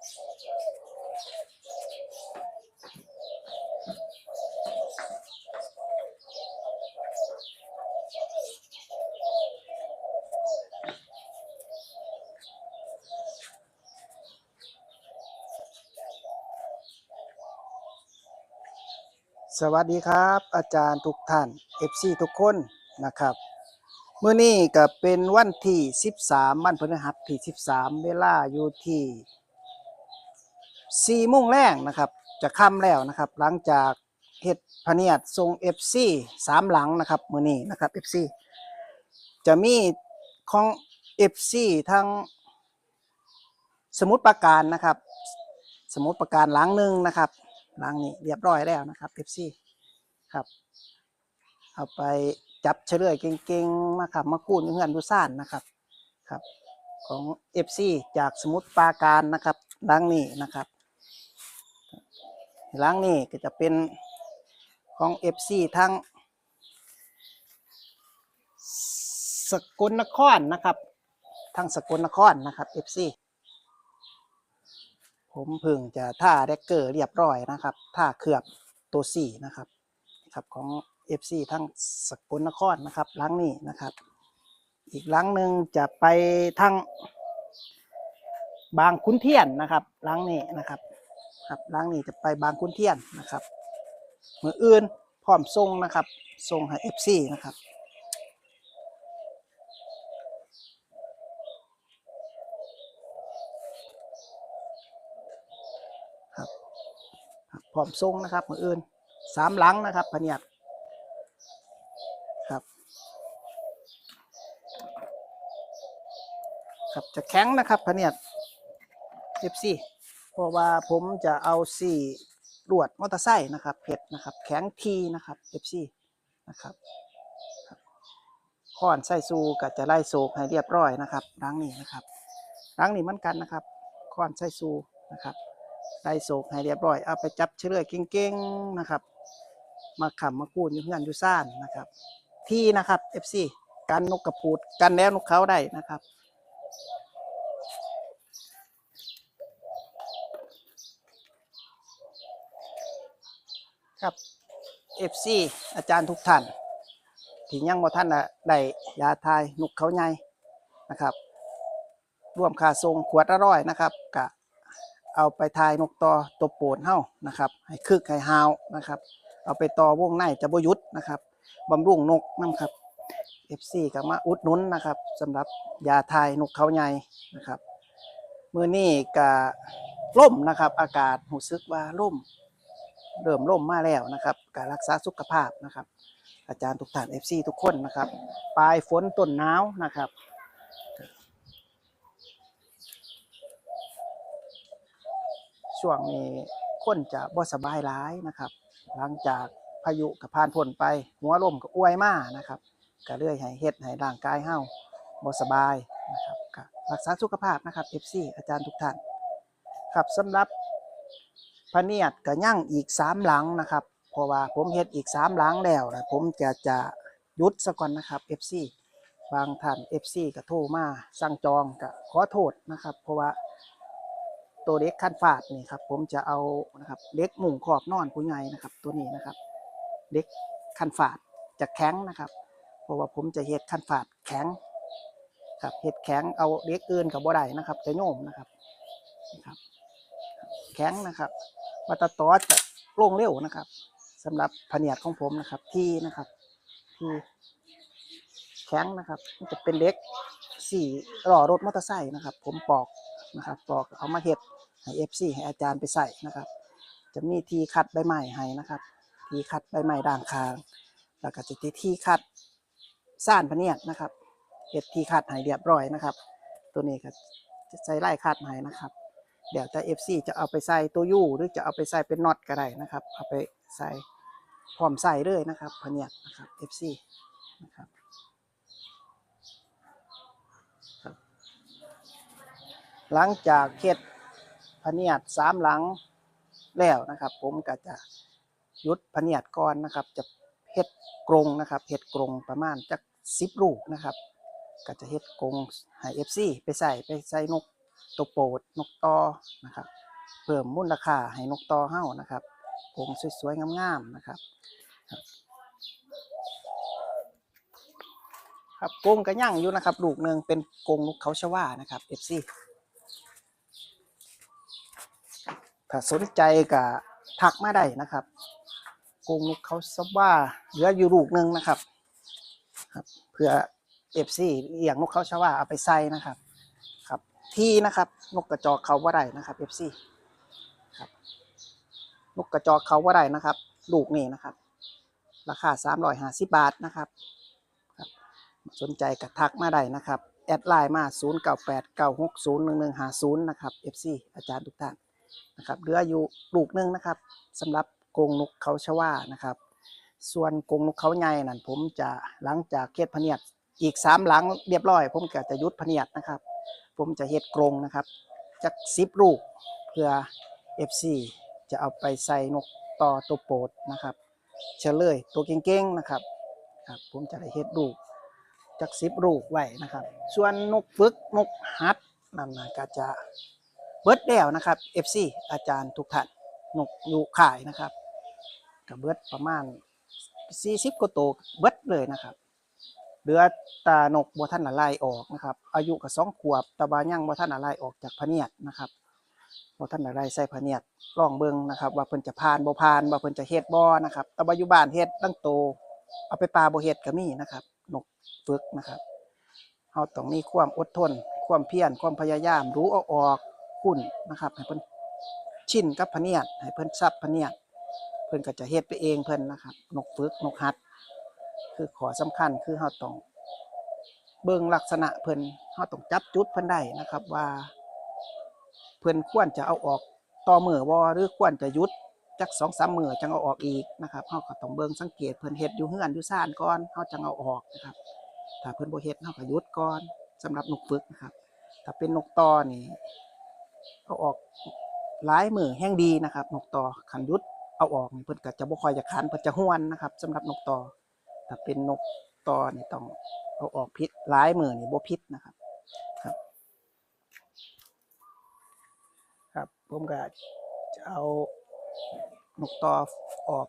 สวัสดีครับ อาจารย์ทุกท่าน FC ทุกคนนะครับเมื้อนี้ก็เป็นวันที่ 13 วันพฤหัสที่ 13 เวลาอยู่ที่ 4โมงแรงนะครับ จะค่ำแล้วนะครับ หลังจากเฮ็ดพเนียดทรง FC สามหลังนะครับมือนี้นะครับ FC จะมีของ FC ทั้งสมุดประการนะครับ สมุดประการหลังหนึ่งนะครับหลังนี้เรียบร้อยแล้วนะครับ FC ครับ เอาไปจับเฉลยเก่งๆมาขับมาคูนอยู่เงินดูซ่านนะครับครับ ของ FC จากสมุทรปราการนะครับหลังนี้นะครับ หลังนี้ก็จะเป็นของ FC ทั้งสกลนครนะครับทั้งสกลนครนะครับ FC ผมพิ่งจะท่าแดกเกอร์เรียบร้อยนะครับท่าเคลือบตัวสี่นะครับครับของ FC ทั้งสกลนครนะครับหลังนี้นะครับ อีกหลังหนึ่งจะไปทางบางขุนเทียนนะครับหลังนี้นะครับ ครับหลังนี้จะไปบางขุนเทียนนะครับมืออื่นพร้อมส่งนะครับส่งให้ FC นะครับครับครับพร้อมทรงนะครับมืออื่นสามหลังนะครับพเนียดครับครับจะแข็งนะครับพเนียดเอฟซี ราะว่าผมจะเอาสี่ลวดมอเตอร์ไซค์นะครับเพชรนะครับ แข็งทีนะครับเอฟซีนะครับค้อนไส้ซูก็จะไล่โศกให้เรียบร้อยนะครับหลังนี้นะครับหลังนี้มือนกันนะครับค้อนไส้ซูนะครับได้โศกให้เรียบร้อยเอาไปจับเฉลยเก่งๆนะครับ มาขำมากูดอยู่เพื่อนอยู่ซ่านนะครับ ที่นะครับ FC กันนกกระพูดกันแล้วนกเขาได้นะครับ ครับ FC อาจารย์ทุกท่านที่ยังบ่ท่านนะได้ยาทายนกเขาใหญ่นะครับร่วมค่าทรงขวดละร้อยนะครับกะเอาไปทายนกต่อตัวโปนเฮานะครับ ให้คึกให้ฮาวนะครับ เอาไปต่อวงในจะบหยุดนะครับบำรุงนกน้ำครับ FC ก็มาอุดนุนนะครับสำหรับยาทายนกเขาใหญ่นะครับมือนี้ก็ล่มนะครับ อากาศรู้สึกว่าล่ม เริ่มล่มมาแล้วนะครับ การรักษาสุขภาพนะครับ อาจารย์ทุกท่าน FC ทุกคนนะครับ ปลายฝนต้นหนาวนะครับช่วงนี้คนจะบ่สบายร้ายนะครับ หลังจากพายุกับผ่านพ้นไป หัวลมก็อวยมานะครับก็เลยให้เฮ็ดให้ร่างกายเฮาบ่สบายนะครับก็รักษาสุขภาพนะครับ FC อาจารย์ทุกท่านครับสำหรับ พระเนียดก็ยั่งอีกสามหลังนะครับ เพราะว่าผมเฮ็ดอีกสามหลังแล้วนะผมจะจะยุดซะก่อนนะครับ FC บางท่าน FC ก็โทรมาสั่งจองก็ขอโทษนะครับ เพราะว่าตัวเล็กคันฝาดนี่ครับผมจะเอานะครับเล็กหมุงขอบนอนผู้ใหญ่นะครับ ตัวนี้นะครับเล็กคันฝาดจะแข็งนะครับ เพราะว่าผมจะเฮ็ดคันฝาดแข็งครับเฮ็ดแข็งเอาเล็กอื่นกับบ่ได้นะครับ จะโยมนะครับนะครับ แข็งนะครับ วัตตอจะโล่งเร็วนะครับสำหรับพะเนียดของผมนะครับ ที่นะครับ ที่แข็งนะครับมันจะเป็นเล็กสี่ล้อรถมอเตอร์ไซค์นะครับ ผมปอกนะครับปอกเอามาเห็ดให้เอฟซีให้อาจารย์ไปใส่นะครับ จะมีทีคัดใบไม้ให้นะครับทีคัดใบไม้ด่างคาง แล้วก็จะมีทีคัดซ่านพเนียดนะครับเห็ดทีคัดให้เรียบร้อยนะครับ ตัวนี้ก็จะใส่ไล่คัดให้นะครับ เดี๋ยวจะเอฟซีจะเอาไปใส่ตัวยูหรือจะเอาไปใส่เป็นน็อตก็ได้นะครับ เอาไปใส่พร้อมใส่เลยนะครับพเนียดนะครับเอฟซีนะครับหลังจากเฮ็ดพเนียดสามหลังแล้วนะครับ ผมก็จะยุดพเนียดก่อนนะครับ จะเฮ็ดกรงนะครับเฮ็ดกรงประมาณจักสิบลูกนะครับ ก็จะเฮ็ดกรงให้เอฟซีไปใส่ไปใส่นก ตัวโปรดนกต่อนะครับ เพิ่มมูลค่าให้นกต่อเฮานะครับกรงสวยๆงามๆนะครับ ครับกรงกระย่างอยู่นะครับ ลูกหนึ่งเป็นกรงนกเขาชวานะครับ FC ถ้าสนใจก็ทักมาได้นะครับกรงนกเขาชวาเหลืออยู่ลูกหนึ่งนะครับครับ เพื่อ FC เลี้ยงนกเขาชวาเอาไปใส่นะครับ ที่นะครับ นกกระจอกเขาว่าได้นะครับ FC ครับนกกระจอกเขาว่าได้นะครับ ลูกนี่นะครับ ราคา350บาทนะครับสนใจก็ทักมาได้นะครับ แอดไลน์มา 0989601150 นะครับ FC อาจารย์ทุกท่านนะครับเหลืออยู่ลูกนึงนะครับสำหรับกรงนกเขาชวานะครับ ส่วนกรงนกเขาใหญ่นั่นผมจะหลังจากเฮ็ดพเนียดอีก3หลังเรียบร้อย ผมก็จะยุดพเนียดนะครับ ผมจะเฮ็ดกรงนะครับจัก10ลูกเพื่อ FC จะเอาไปใส่นกต่อตัวโปรดนะครับเฉลยตัวเก่งๆนะครับครับ ผมจะได้เฮ็ดลูกจักสิบลูกไว้นะครับ ส่วนนกฝึกนกฮัดนั่นนะก็จะเบิดแล้วนะครับ FC อาจารย์ทุกท่านนกอยู่ขายนะครับกับเบิร์ดประมาณ40กว่าตัวเบิร์ดเลยนะครับ เหลือตาหนกบัวท่านละลายออกนะครับ อายุกับสองขวบตะบายังบัวท่านละลายออกจากพเนียดนะครับบัวท่านละลายใส่พเนียดลองเบิ่งนะครับ ว่าเพิ่นจะผ่านบ่ผ่านว่าเพิ่นจะเฮ็ดบ่นะครับตะบายู่บ้านเฮ็ดตั้งโต เอาไปปลาบ่เฮ็ดก็มีนะครับนกฝึกนะครับเฮาต้องมีความอดทน ความเพียรความพยายามรู้เอาออกคุ้นนะครับให้เพิ่นชินกับพเนียดให้เพิ่นซับพเนียดเพิ่นก็จะเฮ็ดไปเองเพิ่นนะครับ นกฝึกนกหัด คือขอสำคัญคือเฮาต้องเบิ่งลักษณะเพิ่นเฮาต้องจับจุดเพิ่นได้นะครับว่า เพิ่นควรจะเอาออกต่อมือบ่หรือควรจะยุดจักสองสามมือจังเอาออกอีกนะครับเฮาก็ต้องเบิ่งสังเกตเพิ่นเฮ็ดอยู่เฮือนอยู่ซ่านก่อนเฮาจังเอาออกนะครับ ถ้าเพิ่นบ่เฮ็ดเฮาก็ยุดก่อนสำหรับนกฝึกนะครับ ถ้าเป็นนกตอนี่เอาออกหลายมือแห้งดีนะครับ นกตอคันยุดเอาออกเพิ่นก็จะบ่ค่อยจะคันเพิ่นจะห้วนนะครับสำหรับนกตอ ถ้าเป็นนกตอนี่ต้องเอาออกพิษหลายมือนี่บ่พิษนะครับ ครับ ครับผมก็จะเอานกตอออก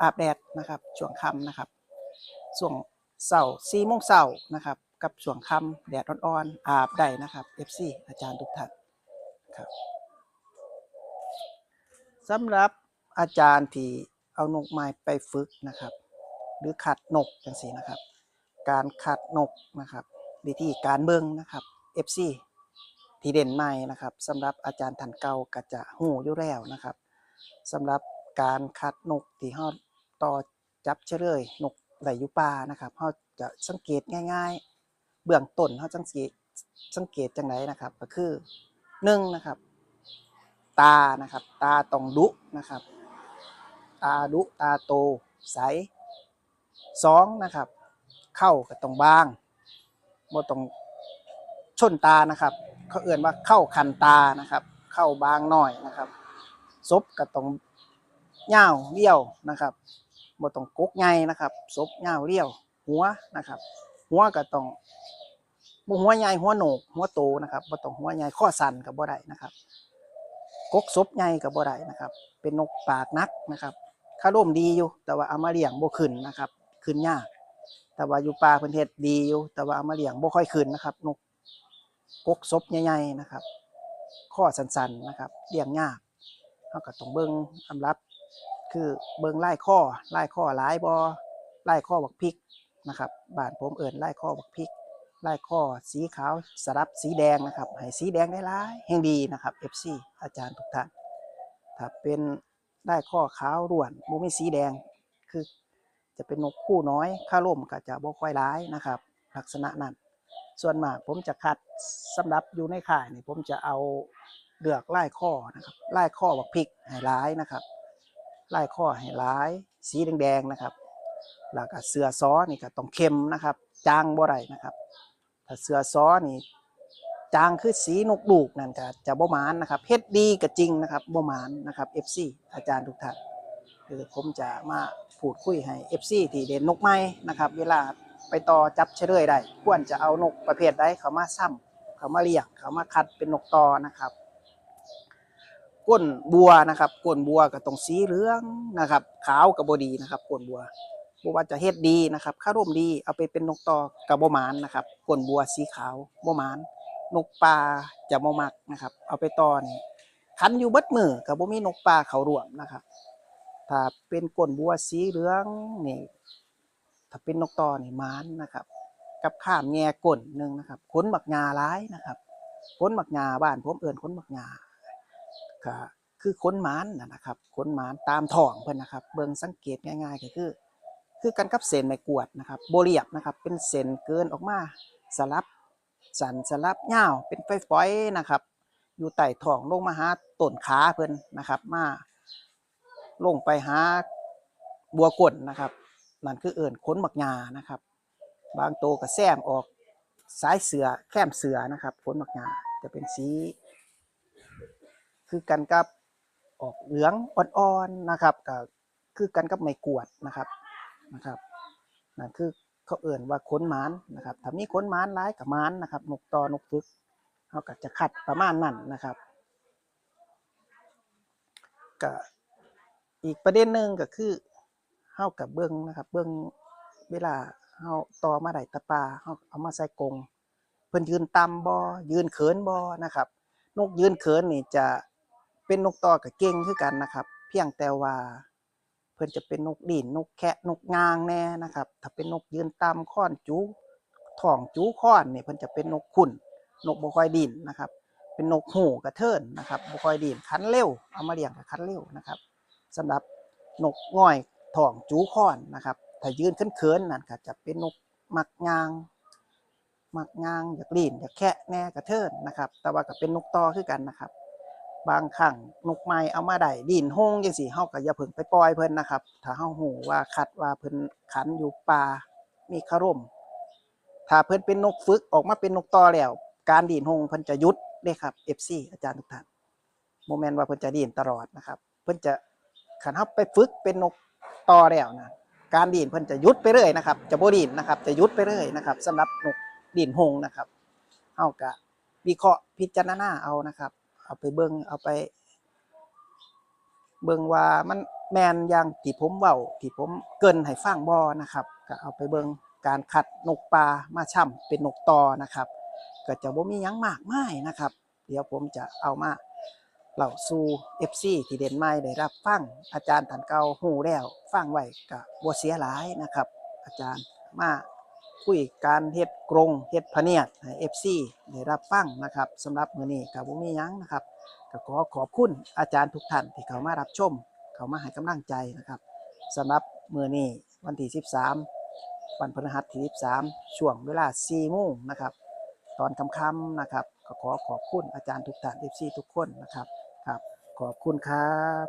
อาบแดดนะครับช่วงค่ำนะครับช่วงเสาร์สี่โมงเสาร์นะครับ กับช่วงค่ำแดดอ่อนๆอาบได้นะครับ FC อาจารย์ทุกท่านครับสำหรับอาจารย์ที่เอานกไม้ไปฝึกนะครับ หรือขัดนกจังสีนะครับ การขัดนกนะครับวิธีการเบิ่งนะครับ FC ที่เด่นใหม่นะครับสำหรับอาจารย์ทันเก่าก็จะหูอยู่แล้วนะครับสำหรับการคัดนกที่เฮาต่อจับเฉลยนกไหลยู่ป่านะครับเฮาจะสังเกตง่าย ๆ เบื้องต้นเฮาสังเกตสังเกตจังไดนะครับ ก็คือหนึ่งนะครับ ตานะครับ ตาต้องดุนะครับ ตาดุตาโตใส สองนะครับ เข้าก็ต้องบางบ่ต้องชนตานะครับ เขาเอื่นว่าเข้าคันตานะครับ เข้าบางหน่อยนะครับศพก็ต้องยาเรียวนะครับบ่ต้องกกใหญ่นะครับศพยาเรียว หัวนะครับ หัวก็ต้องบ่หัวใหญ่หัวโหนก หัวโตนะครับบ่ต้องหัวใหญ่ข้อสั้นก็บ่ได้นะครับกกศพใหญ่ก็บ่ได้นะครับ เป็นนกปากนักนะครับคาร่มดีอยู่แต่ว่าเอามาเลี้ยงบ่ขึ้นนะครับ ขึ้นยากแต่ว่าอยู่ป่าเพิ่นเฮ็ดดีอยู่ แต่ว่ามาเลี้ยงบ่ค่อยขึ้นนะครับ นกกกศพใหญ่ๆนะครับ ข้อสั้นๆนะครับเลี้ยงยากเราก็ต้องเบิ่งอำรับ คือเบิ่งลายข้อไลายข้อหลายบ่ไลายข้อบักพริกนะครับบ้านผมเอิ้นลายข้อบักพริกลายข้อสีขาวสลับสีแดงนะครับ ให้สีแดงได้หลายแห่งดีนะครับ FC อาจารย์ทุกท่านถ้าเป็นลายข้อขาวร่วนบ่มีสีแดง คือ จะเป็นนกคู่น้อย ค่าร่มก็จะบ่ค่อยหลายนะครับ ลักษณะนั้นส่วนมากผมจะคัดสำหรับอยู่ในข่ายนี่ผมจะเอาเลือกไล่ข้อนะครับไล่ข้อบักพริกให้ร้ายนะครับไล่ข้อให้ร้าย สีแดงๆนะครับแล้วก็เสือซ้อนี่ก็ต้องเข้มนะครับ จางบ่ได้นะครับถ้าเสือซ้อนี่จางคือสีนกดูกนั่นก็จะบ่มานนะครับเฮ็ดดีก็จริงนะครับบ่มานนะครับ FC อาจารย์ทุกท่านคือผมจะมา พูดคุยให้ FC ที่เด่นนกไม้นะครับ เวลาไปต่อจับเฉลยได้ควรจะเอานกประเภทใดเขามาซ้ำเขามาเลี้ยงเขามาคัดเป็นนกต่อนะครับก้นบัวนะครับก้นบัวก็ต้องสีเหลืองนะครับ ขาวกับบดีนะครับก้นบัวบัวาจะเฮ็ดดีนะครับข้าร่มดีเอาไปเป็นนกต่อกับบมานนะครับก้นบัวสีขาวบมานนกปลาจะบ่มักนะครับ เอาไปต่อนี่คันอยู่เบิดมือกับบ่มีนกปลาเขาร่วมนะครับ ถ้าเป็นก้นบัวสีเหลืองนี่ถ้าเป็นนกต่อนี่หมานนะครับ กับข้ามแง่ก้นหนึ่งนะครับขนหมักงาร้ายนะครับขนหมักงาบ้านผมเอิ้นขนหมักงาก็คือค้นมานนะครับค้นมานตามท้องเพิ่อนนะครับ เบิ่งสังเกตง่ายๆก็คือ คือกันกับเส้นไม้กวดนะครับโบเรียบนะครับ เป็นเส้นเกินออกมาสลับสันสลับยาเป็นฝอยๆนะครับ อยู่ใต้ท้องลงมาหาต้นขาเพิ่อนนะครับ มา ลงไปหาบัวกลนะครับนั่นคือเอิ้นค้นหมักงานะครับ บางโตวก็แซมออกสายเสือแคมเสือนะครับค้นหมักงาจะเป็นสี คือกันกับออกเหลืองอ่อนๆนะครับก็คือกันกับไม้กวดนะครับนะครับนั่นคือเขาเอ่นว่าขนหมานนะครับถ้ามีขนหมานหลายกับมานนะครับนกตอนกฝึกเขาก็จะคัดประมาณนั้นนะครับก็ อีกประเด็นหนึ่งก็คือเฮากับเบิ้งนะครับ เบิ้งเวลาเฮาต่อมาได้ตะปาเฮาเอามาใส่กรงเพิ่นยืนต่ำบ่ยืนเขินบ่นะครับ นกยืนเขินนี่จะเป็นนกต่อกับเก่งคือกันนะครับ เพียงแต่ว่าเพิ่นจะเป็นนกดินนกแคะนกงางแน่นะครับ ถ้าเป็นนกยืนตามค้อนจูท้องจูค้อนนี่เพิ่นจะเป็นนกขุ่นนกบ่ค่อยดินนะครับ เป็นนกหูกระเทินนะครับบ่ค่อยดินคันเร็วเอามาเลี้ยงกับคันเร็วนะครับ สำหรับนกง่อยท้องจูค้อนนะครับ ถ้ายืนเขินๆนั่นก็จะเป็นนกมักงางมักงางอยากลีนอยากแคะแน่กระเทินนะครับ แต่ว่าก็เป็นนกต่อคือกันนะครับ บางครั้งนกไม้เอามาได้ดินห้องจังซี่เฮาก็อย่าเพิ่งไปปล่อยเพิ่นนะครับ ถ้าเฮาฮู้ว่าคัดว่าเพิ่นขันอยู่ป่ามีคารมถ้าเพิ่นเป็นนกฝึกออกมาเป็นนกต่อแล้ว การดินห้องเพิ่นจะยุดเด้ครับ FC อาจารย์ทุกท่านบ่แม่นว่าเพิ่นจะดินตลอดนะครับ เพิ่นจะ คันเฮาไปฝึกเป็นนกต่อแล้วนะการดินเพิ่นจะยุดไปเรื่อยนะครับ จะบ่ดินนะครับ จะยุดไปเรื่อยนะครับสำหรับนกดินหงนะครับเฮากะวิเคราะห์พิจารณาเอานะครับ เอาไปเบิ่งเอาไป เบิ่งว่ามันแมนอย่างที่ผมเว้าที่ผมเกินให้ฟังบ่นะครับ ก็เอาไปเบิ่งการคัดนกปลามาช่ำเป็นนกตอนะครับ ก็จะบ่มียังมากไมายนะครับ เดี๋ยวผมจะเอามา เล่าสู่ FC ที่เด่นใหม่ได้รับฟังอาจารย์ท่านเก่าฮู้แล้วฟังไว้ก็บ่เสียหลายนะครับ อาจารย์มาคุยการเฮ็ดกรงเฮ็ดพเนียดให้ FC ได้รับฟังนะครับสำหรับมื้อนี้ก็บ่มีหยังนะครับก็ขอขอบคุณอาจารย์ทุกท่านที่เข้ามารับชม เข้ามาให้กำลังใจนะครับสำหรับมื้อนี้วันที่ 13 วันพฤหัสที่ 13 ช่วงเวลา4โมงนะครับ ตอนค่ำๆนะครับก็ขอขอบคุณอาจารย์ทุกท่าน FC ทุกคนนะครับ ขอบคุณครับ